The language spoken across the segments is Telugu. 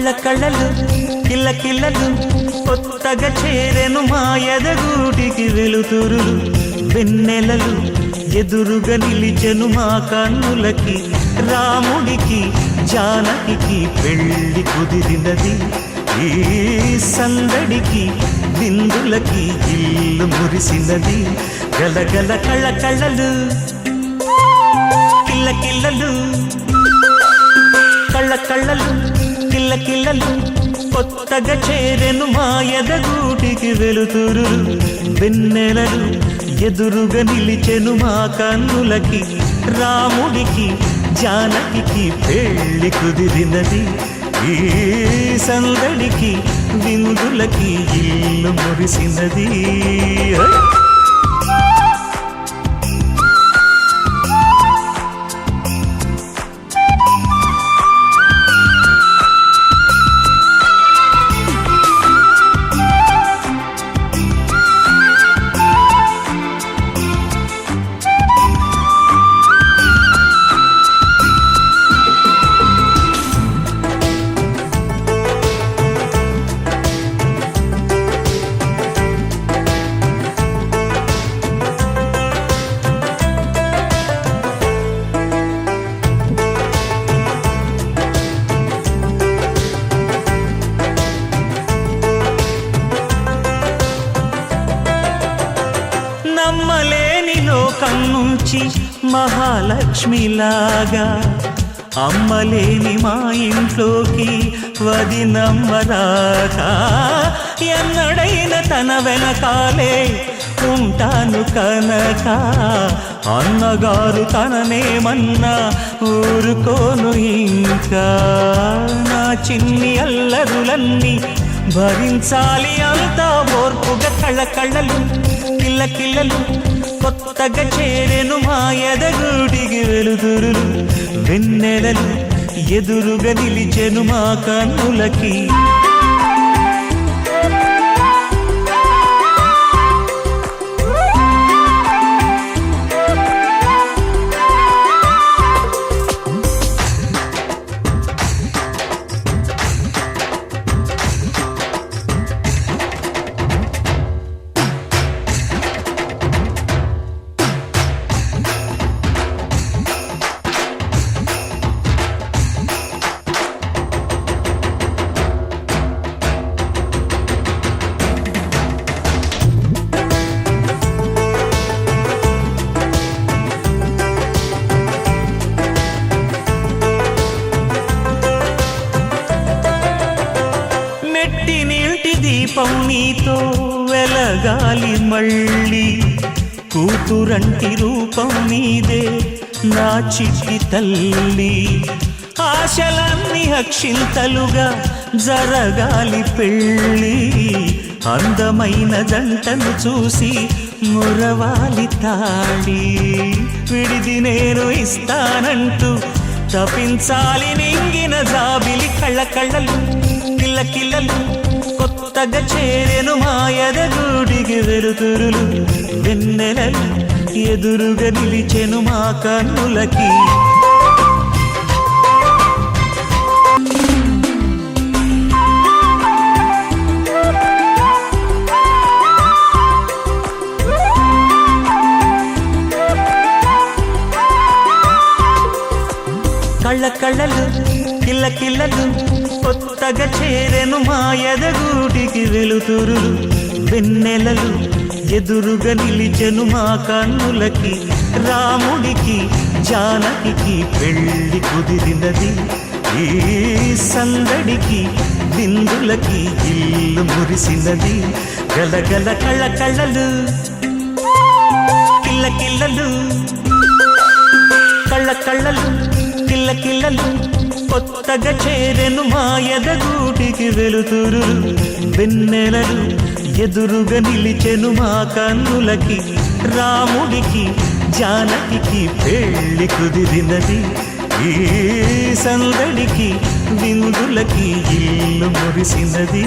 కళ్ళ కళ్ళలు కిల్ల కిల్లలు కొత్తగా చేరెను మా ఎదగూటికి వెలుతురులు. వెన్నెలలు ఎదురుగా నిలిచెను మా కన్నులకి రాముడికి జానకి పెళ్ళి కుదిరినది. ఈ సందడికి విందులకి ఇల్లు మురిసినది. గలగల కళ్ళ కళ్ళలు కిల్ల కిల్లలు కళ్ళ కళ్ళలు కిల్ల కొత్తగా చేరెను మాయదగూటికి వెలుతురు. వెన్నెలలు ఎదురుగా నిలిచెను మా కన్నులకి రాముడికి జానకి పెళ్ళి కుదిరినది ఈ సందడికి విందులకి ఇల్లు మురిసినది. నమ్మలేని లోకం నుంచి మహాలక్ష్మిలాగా అమ్మలేని మా ఇంట్లోకి వదినమ్మరాగా ఎన్నడైన తన వెనకాలే ఉంటాను కనక. అన్నగారు తననేమన్నా ఊరుకోను ఇంకా. నా చిన్ని అల్లరులన్నీ భరించాలి అంతా ఓర్పుగా కళ్ళ కళ్ళలు కిల్ల కిల్లలు. కొత్తగా చేరెను మా ఎదగుడికి వెలుతురులు. వెన్నెలలు ఎదురుగా నిలిచెను మా కన్నులకి. నీతో వెలగాలి మళ్ళీ. కూతురంటి రూపం నీదే నా చిట్టి తల్లి. ఆశలన్నీ అక్షింతలుగా జరగాలి పెళ్ళి. అందమైన జంటను చూసి మురవాలి తాడి విడిది నేను ఇస్తానంటూ తపించాలి నింగిన జాబిలి కళ్ళ కళ్ళలు కిల్ల కిల్లలు కొత్తగా చేరెను మాయదగుడికి వెలుతురులు. వెన్నెలలు ఎదురుగా నిలిచెను మా కన్నులకి. కళ్ళ కళ్ళలు కిల్ల కిల్లలు కొత్తగా చేరెను మా ఎదగూటికి వెలుతురులు వెన్నెలలు ఎదురుగా నిలిచెను మా కన్నులకి రాముడికి జానకి పెళ్ళి కుదిరినది. ఈ సందడికి బిందులకి ఇల్లు మురిసినది. గలగల కళ్ళ కళ్ళలు కిల్ల కిల్లలు కళ్ళ కళ్ళలు కిల్ల కిల్లలు. కొత్తగా చేరెను మా ఎదగూటికి వెలుతురు. వెన్నెలలు ఎదురుగా నిలిచెను మా కన్నులకి. రాముడికి జానకి పెళ్ళి కుదిరినది ఈ సందడికి విందులకి ఇల్లు మురిసినది.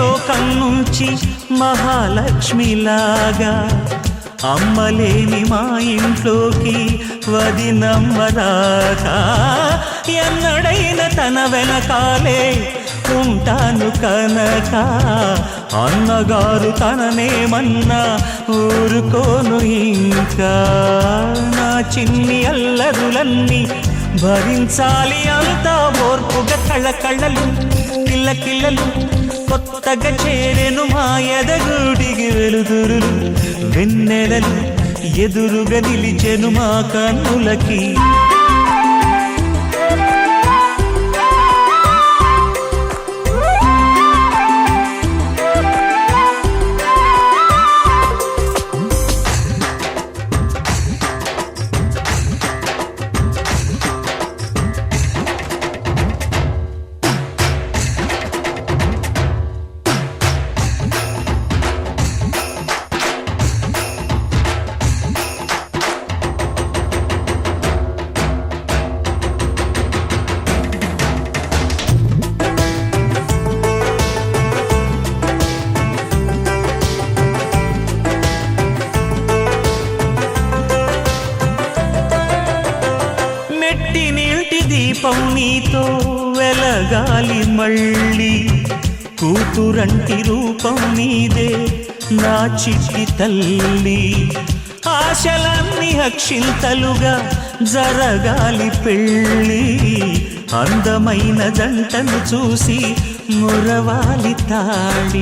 లోకం నుంచి మహాలక్ష్మిలాగా అమ్మలేని మా ఇంట్లోకి వదినమ్మరాగా ఎన్నడైన తన వెనకాలే ఉంటాను కనక. అన్నగారు తననేమన్నా ఊరుకోను ఇంకా. నా చిన్ని అల్లరులన్నీ భరించాలి అంతా ఓర్పుగా కళ్ళ కళ్ళలు కిల్ల కిల్లలు. కొత్తగా చేరెను మా ఎదగుడికి వెలుతురులు వెన్నెలలు ఎదురుగా నిలిచెను మా కన్నులకి. దీపం నీతో వెలగాలి మళ్ళీ. కూతురంటి రూపం నీదే నా చిట్టి తల్లి. ఆశలన్నీ అక్షింతలుగా జరగాలి పెళ్ళి. అందమైన జంటను చూసి మురవాలి తాళి.